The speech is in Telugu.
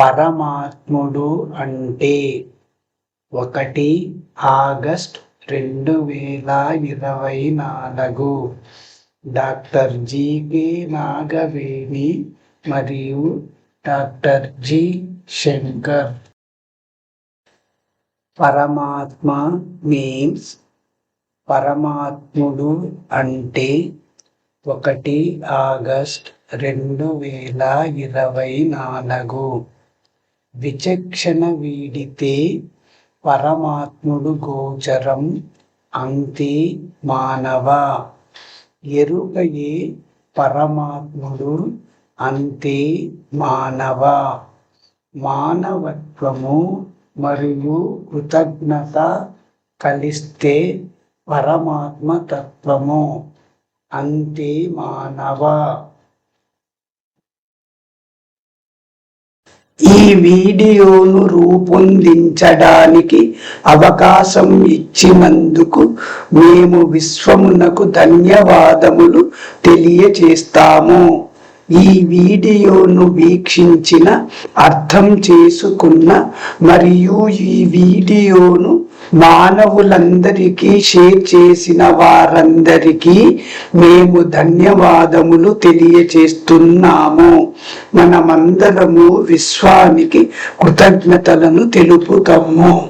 పరమాత్ముడు అంటే ఒకటి ఆగస్ట్ రెండు వేల ఇరవై నాలుగు. డాక్టర్ జికే నాగవేణి మరియు డాక్టర్ జి శంకర్. పరమాత్మ మీన్స్ పరమాత్ముడు అంటే ఒకటి ఆగస్ట్ రెండు వేల ఇరవై నాలుగు. విచక్షణ వీడితే పరమాత్ముడు గోచరం అంతే మానవ. ఎరుకయే పరమాత్ముడు అంతే మానవ. మానవత్వము మరియు కృతజ్ఞత కలిస్తే పరమాత్మ తత్వము అంతే మానవ. ఈ వీడియోను రూపొందించడానికి అవకాశం ఇచ్చినందుకు మేము విశ్వమునకు ధన్యవాదములు తెలియచేస్తాము. ఈ వీడియోను వీక్షించిన అర్థం చేసుకున్న మరియు ఈ వీడియోను మానవులందరికీ షేర్ చేసిన వారందరికీ మేము ధన్యవాదములు తెలియచేస్తున్నాము. మనమందరము విశ్వానికి కృతజ్ఞతలను తెలుపుతాము.